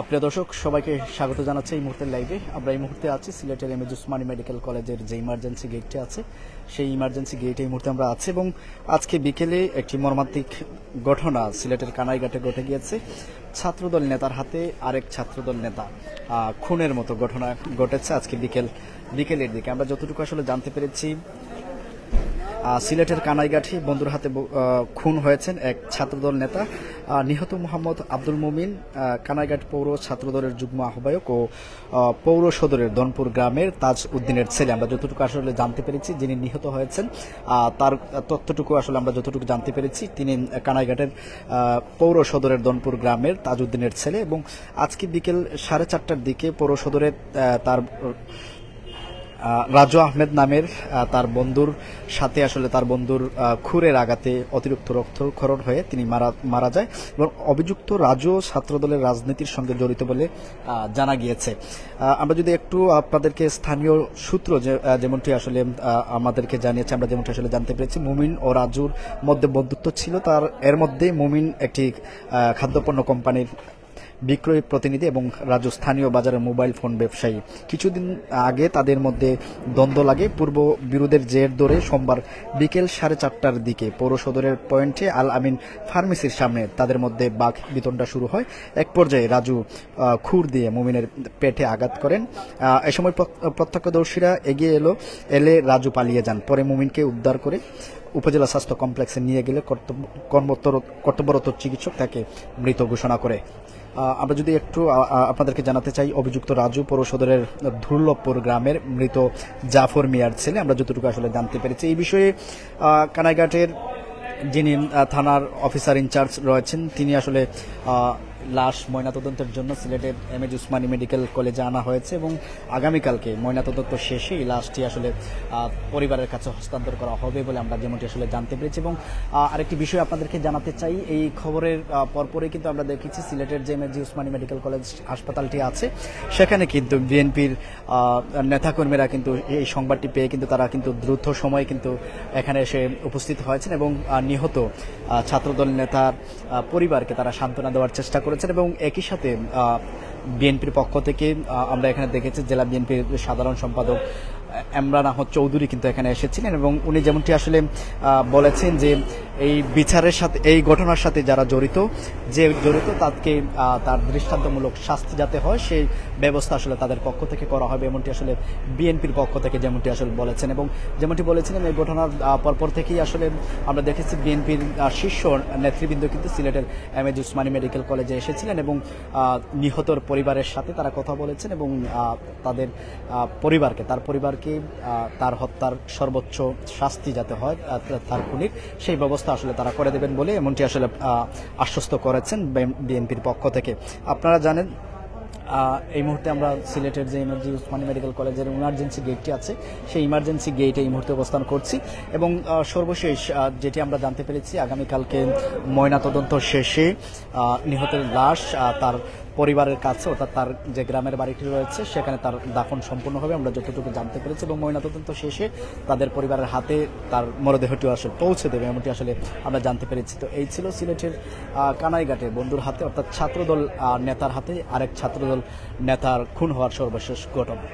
প্রিয় দর্শক, সবাইকে স্বাগত জানাচ্ছি এই মুহূর্তের লাইভে আমরা এই মুহূর্তে আছি সিলেটের এম এজ উসমানী মেডিকেল কলেজের যে ইমার্জেন্সি গেটটি আছে, সেই ইমার্জেন্সি গেটে এই মুহূর্তে আমরা আছি এবং আজকে বিকেলে একটি মর্মান্তিক ঘটনা সিলেটের কানাইঘাটে ঘটে গিয়েছে। ছাত্রদল নেতার হাতে আরেক ছাত্রদল নেতা খুনের মতো ঘটনা ঘটেছে আজকে বিকেল, বিকেলের দিকে। আমরা যতটুকু আসলে জানতে পেরেছি সিলেটের কানাইগাঠি বন্ধুর হাতে খুন হয়েছেন এক ছাত্রদল নেতা নিহত মোহাম্মদ আব্দুল মুমিন কানাইঘাট পৌর ছাত্রদলের যুগ্ম আহ্বায়ক ও পৌর সদরের দনপুর গ্রামের তাজ উদ্দিনের ছেলে। আমরা যতটুকু আসলে জানতে পেরেছি, যিনি নিহত হয়েছেন তার তথ্যটুকু আসলে আমরা যতটুকু জানতে পেরেছি, তিনি কানাইঘাটের পৌর সদরের দনপুর গ্রামের তাজ উদ্দিনের ছেলে এবং আজকে বিকেল সাড়ে চারটার দিকে পৌর সদরে তার রাজু আহমেদ নামের তার বন্ধুর সাথে আসলে তার বন্ধুর খুরের আঘাতে অতিরিক্ত রক্তক্ষরণ হয়ে তিনি মারা মারা যায় এবং অভিযুক্ত রাজু ছাত্রদলের রাজনীতির সঙ্গে জড়িত বলে জানা গিয়েছে। আমরা যদি একটু আপনাদেরকে স্থানীয় সূত্র যেমনটি আসলে আমাদেরকে জানিয়েছে, আমরা যেমনটি আসলে জানতে পেরেছি, মুমিন ও রাজুর মধ্যে বন্ধুত্ব ছিল, তার, এর মধ্যে মুমিন একটি খাদ্যপণ্য কোম্পানির বিক্রয় প্রতিনিধি এবং রাজু স্থানীয় বাজারের মোবাইল ফোন ব্যবসায়ী। কিছুদিন আগে তাদের মধ্যে দ্বন্দ্ব লাগে। পূর্ব বিরোধের জের ধরে সোমবার বিকেল সাড়ে চারটার দিকে পৌর সদরের পয়েন্টে আল আমিন ফার্মেসির সামনে তাদের মধ্যে বাঘ বিতণ্ডা শুরু হয়। এক পর্যায়ে রাজু খুর দিয়ে মুমিনের পেটে আঘাত করেন। এ সময় প্র- প্রত্যক্ষদর্শীরা এগিয়ে এলো, এলে রাজু পালিয়ে যান। পরে মুমিনকে উদ্ধার করে উপজেলা স্বাস্থ্য কমপ্লেক্সে নিয়ে গেলে কর্তব্য কর্মরত কর্তব্যরত চিকিৎসক তাকে মৃত ঘোষণা করে। আমরা যদি একটু আপনাদেরকে জানাতে চাই, অভিযুক্ত রাজু পৌর সদরের ধুরলভপুর গ্রামের মৃত জাফর মিয়ার ছেলে। আমরা যতটুকু আসলে জানতে পেরেছি। এই বিষয়ে কানাইঘাটের যিনি থানার অফিসার ইনচার্জ রয়েছেন, তিনি আসলে লাশ ময়নাতদন্তের জন্য সিলেটের এম এজ উসমানী মেডিকেল কলেজে আনা হয়েছে এবং আগামীকালকে ময়নাতদন্ত শেষে এই লাশটি আসলে পরিবারের কাছে হস্তান্তর করা হবে বলে আমরা যেমনটি আসলে জানতে পেরেছি এবং আরেকটি বিষয় আপনাদেরকে জানাতে চাই, এই খবরের পরপরই কিন্তু আমরা দেখেছি সিলেটের যে M A G Osmani medical college হাসপাতালটি আছে, সেখানে কিন্তু বিএনপির নেতাকর্মীরা কিন্তু এই সংবাদটি পেয়ে কিন্তু তারা কিন্তু দ্রুত সময়ে কিন্তু এখানে এসে উপস্থিত হয়েছেন এবং নিহত ছাত্রদল নেতার পরিবারকে তারা সান্ত্বনা দেওয়ার চেষ্টা করেছেন এবং একই সাথে বিএনপির পক্ষ থেকে আমরা এখানে দেখেছি জেলা বিএনপির সাধারণ সম্পাদক এমরান আহমদ চৌধুরী কিন্তু এখানে এসেছিলেন এবং উনি যেমনটি আসলে বলেছেন যে এই বিচারের সাথে, এই ঘটনার সাথে যারা জড়িত, যে জড়িত তাকে তার দৃষ্টান্তমূলক শাস্তি যাতে হয়, সেই ব্যবস্থা আসলে তাদের পক্ষ থেকে করা হবে, এমনটি আসলে বিএনপির পক্ষ থেকে যেমনটি আসলে বলেছেন। এবং যেমনটি বলেছিলেন, এই ঘটনার পরপর থেকেই আসলে আমরা দেখেছি বিএনপির শীর্ষ নেতৃবৃন্দ কিন্তু সিলেটের এম এজ উসমানী মেডিকেল কলেজে এসেছিলেন এবং নিহতর পরিবারের সাথে তারা কথা বলেছেন এবং তাদের পরিবারকে, তার পরিবারকে তার হত্যার সর্বোচ্চ শাস্তি যাতে হয় তার খুনির, সেই ব্যবস্থা আসলে তারা করে দেবেন বলে এমনটি আসলে আশ্বস্ত করেছেন বিএনপির পক্ষ থেকে। আপনারা জানেন এই মুহূর্তে আমরা সিলেটের যে এমার্জি উসমানী মেডিকেল কলেজের ইমার্জেন্সি গেটটি আছে, সেই ইমার্জেন্সি গেটে এই মুহূর্তে অবস্থান করছি এবং সর্বশেষ যেটি আমরা জানতে পেরেছি, আগামীকালকে ময়নাতদন্ত শেষে নিহতের লাশ তার পরিবারের কাছে, অর্থাৎ তার যে গ্রামের বাড়িটি রয়েছে, সেখানে তার দাফন সম্পূর্ণ হবে। আমরা যতটুকু জানতে পেরেছি এবং ময়নাতদন্ত শেষে তাদের পরিবারের হাতে তার মরদেহটিও আসলে পৌঁছে দেবে, এমনটি আসলে আমরা জানতে পেরেছি। তো এই ছিল সিলেটের কানাইঘাটে বন্ধুর হাতে, অর্থাৎ ছাত্রদল নেতার হাতে আরেক ছাত্রদল নেতার খুন হওয়ার সর্বশেষ ঘটনা।